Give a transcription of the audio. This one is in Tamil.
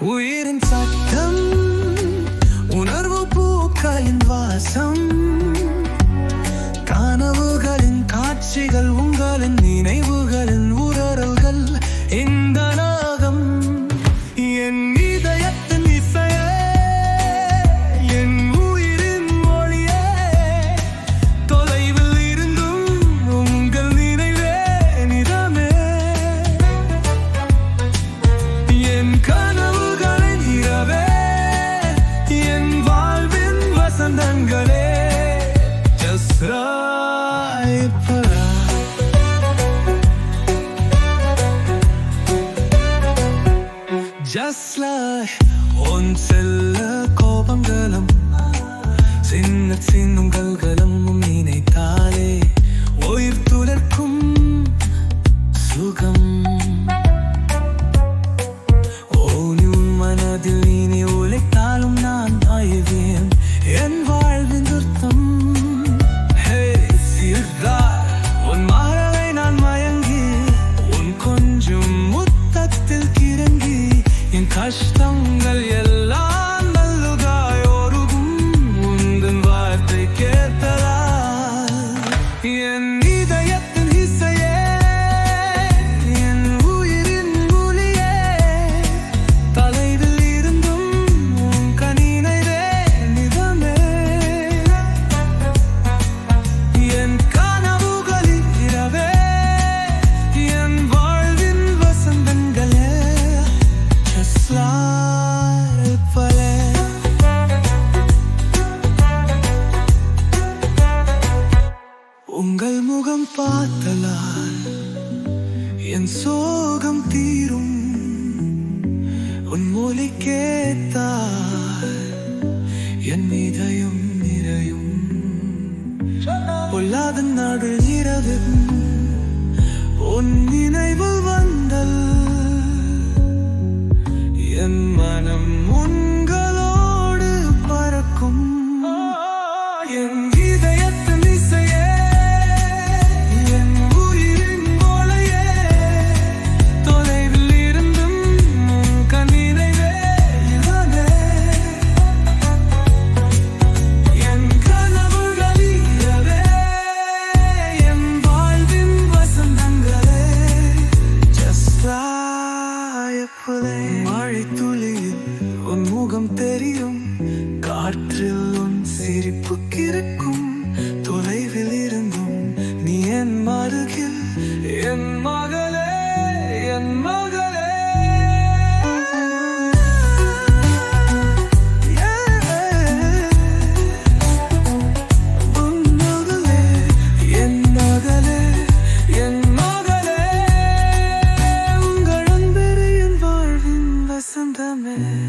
We கண்களே ஜஸ்ராய் பரா. Just like உன் செல்ல கோபங்களும் சின்ன சின்னுங்கள் கலமும் நினைத்தாலே 愿你的 உங்கள் முகம் பார்த்தலால் என் சோகம் தீரும். உன் மொழி கேத்தால் என் இதயம் நிறையும். பொல்லாத நாடு இரவு உன் நினைவு முகம் தெரியும். காற்றில் உன் சிரிப்பு கிடக்கும். தொலைவில் இருந்தும் நீ என் மருகில். என் மகளே என் மகளே. sentame